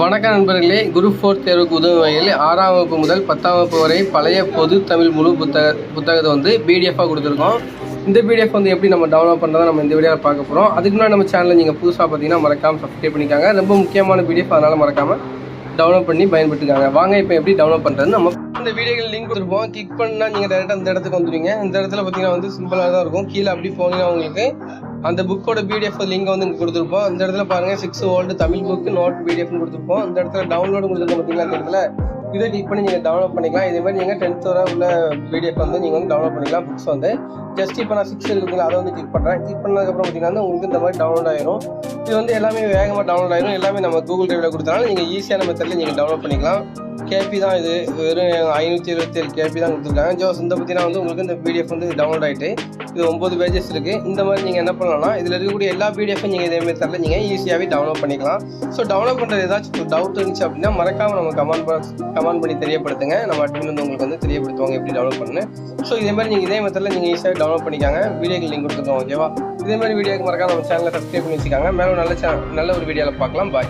வணக்க நண்பர்களே. Group four தேர்வுக்கு உதவும் வகையில் ஆறாம் வகுப்பு முதல் பத்தாம் வகுப்பு வரை பழைய பொது தமிழ் முழு புத்தக புத்தகத்தை வந்து பிடிஎஃபாக கொடுத்துருக்கோம். இந்த பிடிஎஃப் வந்து எப்படி நம்ம டவுன்லோட் பண்ணுறதை நம்ம இந்த வீடியோவில் பார்க்க போகிறோம் அதுக்கு முன்னாடி நம்ம சேனலில் நீங்கள் புதுசாக பார்த்தீங்கன்னா மறக்காமல் சப்ஸ்கிரைப் பண்ணிக்காங்க. ரொம்ப முக்கியமான பிடிஎஃப் அதனால் மறக்காமல் டவுன்லோட் பண்ணி பயன்பட்டுக்காங்க வாங்க இப்போ எப்படி டவுன்லோட் பண்ணுறது நம்ம அந்த வீடியோவில் லிங்க் கொடுத்துருப்போம். கிளிக் பண்ணால் நீங்கள் டேரெக்டாக அந்த இடத்துக்கு வந்துடுவீங்க இந்த இடத்துல பார்த்தீங்கன்னா வந்து சிம்பிளாக தான் இருக்கும். கீழே அப்படி போனீங்கன்னா உங்களுக்கு அந்த புக்கோட பிடிஎஃப் லிங்க் வந்து இங்கே கொடுத்துருப்போம். இந்த இடத்துல பாருங்கள் six old Tamil book note பிடிஎஃப்னு கொடுத்துருப்போம். இந்த இடத்துல டவுன்லோடு கொடுத்துருக்கோம் பார்த்தீங்கன்னா இந்த இடத்துல? இதை கிளிக் பண்ணி நீங்கள் டவுன்லோட் பண்ணிக்கலாம். இதே மாதிரி நீங்கள் டென்த் வரை உள்ள பிடிஎஃப் வந்து நீங்கள் வந்து டவுன்லோட் பண்ணிக்கலாம். புக்ஸ் வந்து. ஜஸ்ட் இப்போ நான் சிக்ஸ் இருக்குங்களா அதை வந்து கிளிக் பண்ணுறேன் கிளிக் பண்ணதுக்கப்புறம் பார்த்தீங்கன்னா உங்களுக்கு இந்த மாதிரி டவுன்லோட் ஆயிரும். இது வந்து எல்லாமே வேகமாக டவுன்லோட் ஆயிடும் எல்லாமே நம்ம கூகுள் டிரைவில் கொடுத்தனால நீங்கள் ஈஸியான மெத்தடில் நீங்கள் டவுன்லோட் பண்ணிக்கலாம். கேபி தான் இது. வெறும் ஐநூற்றி இருபத்தி ஏழு கேபி தான் கொடுத்துருக்காங்க. ஜோஸ் இந்த பற்றினா வந்து உங்களுக்கு இந்த பிடிஎஃப் வந்து டவுன்லோட் ஆகிட்டு இது ஒம்பது பேஜஸ் இருக்குது இந்த மாதிரி நீங்கள் என்ன பண்ணலாம்னா இதில் இருக்கக்கூடிய எல்லா பிடிஎஃப்பும் நீங்கள் இதே தரல நீங்கள் ஈஸியாகவே டவுன்லோட் பண்ணிக்கலாம். ஸோ டவுன்லோட் பண்ணுறது ஏதாச்சும் டவுட் இருந்துச்சு அப்படின்னா மறக்காமல் நம்ம கமெண்ட் பாக்ஸ் கமெண்ட் பண்ணி தெரியப்படுத்துங்க. நம்ம அட்மின் வந்து உங்களுக்கு வந்து தெரியப்படுத்துவாங்க எப்படி டவுன்லோட் பண்ணு ஸோ இதே மாதிரி நீங்கள் இதே மெத்தடில் நீங்கள் ஈஸியாக டவுன்லோட் பண்ணிக்காங்க. வீடியோக்கு லிங்க் கொடுத்துருக்கோம் ஓகேவா இதே மாதிரி வீடியோக்கு மறக்காம நம்ம சேனலை சப்ஸ்கிரைப் பண்ணி வச்சுக்காங்க மேலும் நல்ல சேனல் நல்ல ஒரு வீடியோவில் பார்க்கலாம். பாய்